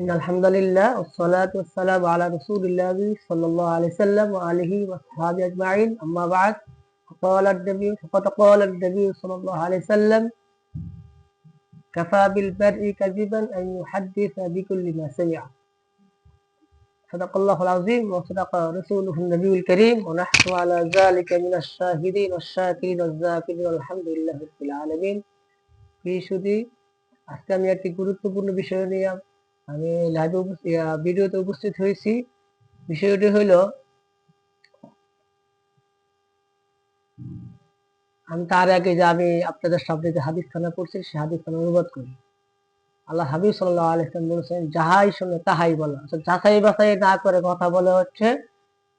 إن الحمد لله والصلاة والسلام على رسول الله صلى الله عليه وسلم وآله وصحبه أجمعين أما بعد فقال النبي فقد قال النبي صلى الله عليه وسلم كفى بالبرء كذبا أن يحدث بكل ما سمع صدق الله العظيم وصدق رسوله النبي الكريم ونحن على ذلك من الشاهدين والشاكرين والذاكرين والحمد لله رب العالمين في শুধু আজকে আমি একটি গুরুত্বপূর্ণ বিষয় নিয়ে আমি লাইভে ভিডিওতে উপস্থিত হয়েছি। বিষয়টি হইল আমি তার আগে যে আমি আপনাদের সামনে যে হাদিস খানা পড়ছি সে হাদিস খানা অনুবাদ করি। আল্লাহ হাবিব সাল্লাহ আলাইসলাম বলেছেন, যাহাই শুনে তাহাই বলা। অর্থাৎ যাচাই বাছাই না করে কথা বলে হচ্ছে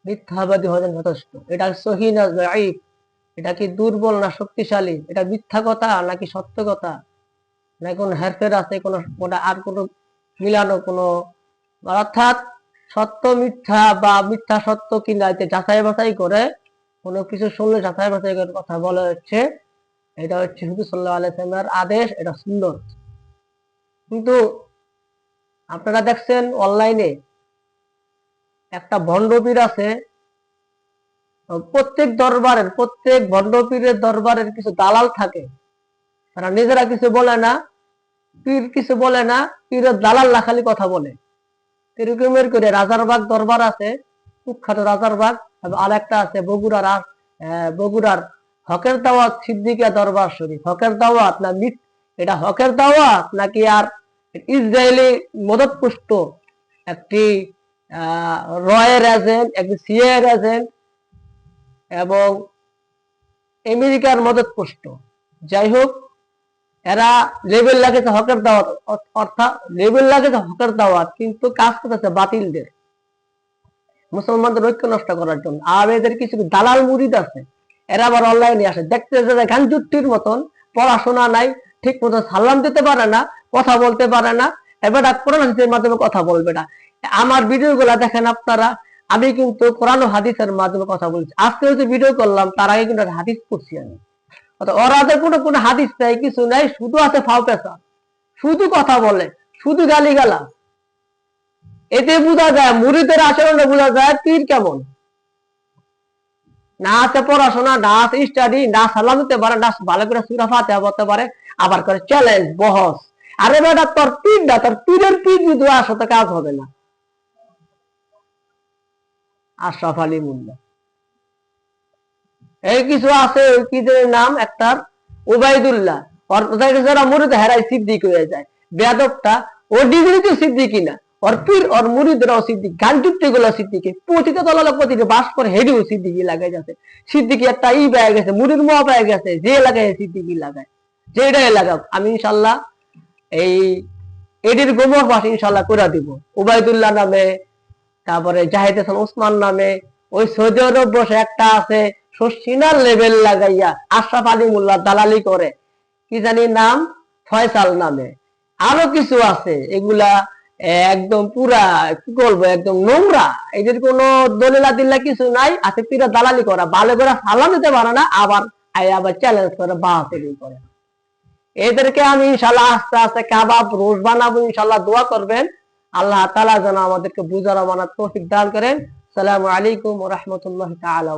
মিথ্যাবাদী হলেন যথেষ্ট। এটা সহি না জয়ীব এটা কি দুর্বল না শক্তিশালী? এটা মিথ্যা কথা নাকি সত্য কথা? না কোনো হেরফের আছে? কোনো আর কোনো মিলানো কোনো। অর্থাৎ সত্য, মিথ্যা বা মিথ্যা সত্য কিনা এতে যাচাই বাছাই করে কোনো কিছু শুনলে যাচাই বাছাই করে কথা বলা হচ্ছে। এটা হচ্ছে শুধু সাল্লাহ আলাইসলামের আদেশ, এটা সুন্দর কিন্তু আপনারা দেখছেন অনলাইনে একটা ভণ্ডপীর আছে। প্রত্যেক দরবারের, প্রত্যেক ভণ্ডপীরের দরবারের কিছু দালাল থাকে। তারা নিজেরা কিছু বলে না। পীর কিছু বলে না, পীরের দালাল লাখালি কথা বলে। এরকমের করে রাজারবাগ দরবার আছে, কুখ্যাত রাজারবাগ আর একটা আছে বগুড়ার বগুড়ার হকের দাওয়াত সিদ্দিকিয়া দরবার শরীফ। হকের দাওয়াত না মিট, এটা হকের দাওয়াত নাকি আর ইসরায়েলি মদত পুষ্ট একটি রয়ের এজেন্ট, একটি সিএর এজেন্ট এবং আমেরিকার মদত পুষ্ট যাই হোক এরা লেবেল লাগেছে হকের দাওয়াত, অর্থাৎ লেবেল লাগেছে হকের দাওয়াত, কিন্তু কাজ করতেছে বাতিলদের। মুসলমানদের ঐক্য নষ্ট করার জন্য। আর এদের কিছু দালাল মুরিদ আছে, এরা আবার অনলাইনে আসে। দেখতে গান জুট্টির মতন, পড়াশোনা নাই ঠিক মতো সালাম দিতে পারে না, কথা বলতে পারে না, এবার কোরআন হাদিসের মাধ্যমে কথা বলবে না। আমার ভিডিও গুলা দেখেন আপনারা, আমি কিন্তু কোরআন হাদিসের মাধ্যমে কথা বলছি। আজকে হচ্ছে ভিডিও করলাম, তার আগে কিন্তু হাদিস পড়ছি আমি। কোনো কোনো হাদিস নাই, কিছু নাই, শুধু আছে ফাও পেশা। শুধু কথা বলে, শুধু গালি গালা এতে বোঝা যায় মুড়িদের আচরণে বোঝা যায় তীর কেমন। না আছে পড়াশোনা, না আছে স্টাডি না সালাম দিতে পারে, না ভালো করে সুরা ফাতে পারে, আবার করে চ্যালেঞ্জ বহস। আরে বেটা, তোর তীর না, তোর তীরের তীর যদি আসো, তো কাজ হবে না। আশরাফ আলী মুল্লা এই কিছু আছে, ওই কি নাম? একটার ওবায়দুল্লাহ যারা মুরিদ হেরাই সিদ্দিক হয়ে যায়। ও সিদ্দিকি না। ওর পীর, ওর মুরিদরাও সিদ্দিকগুলো সিদ্দিকি। বাস করে হেডিও সিদ্দিকি লাগাই যাচ্ছে। সিদ্দিকি একটা ই পেয়ে গেছে মুরির পেয়ে গেছে, যে লাগায় সিদ্দিকি লাগায়। যেটাই লাগাও আমি ইনশাল্লাহ এই পাশে ইনশাল্লাহ করে দিব। ওবায়দুল্লাহ নামে, তারপরে জাহিদ হাসান ওসমান নামে, ওই সৌদি আরব বসে একটা আছে শশিনার লেভেল লাগাইয়া আশরাফ আলী মোল্লা দালালি করে। কি জানি নাম? ফয়সাল নামে। আরও কিছু আছে, এগুলা একদম পুরা, কি বলব, একদম নোংরা। এদের কোনো দলিলা দিল্লা কিছু নাই, আছে পিরা দালালি করা। ভালো করে সালাম দিতে পারে না, আবার আবার চ্যালেঞ্জ করে বাহাতেরি করে। এদেরকে আমি ইনশাল্লাহ আস্তে আস্তে কাবাব, রোজ বানাবো ইনশাল্লাহ দোয়া করবেন। আল্লাহ তালা যেন আমাদেরকে বুঝার মানার তৌফিক দান করেন। সালামু আলাইকুম রহমতুল্লাহ তালা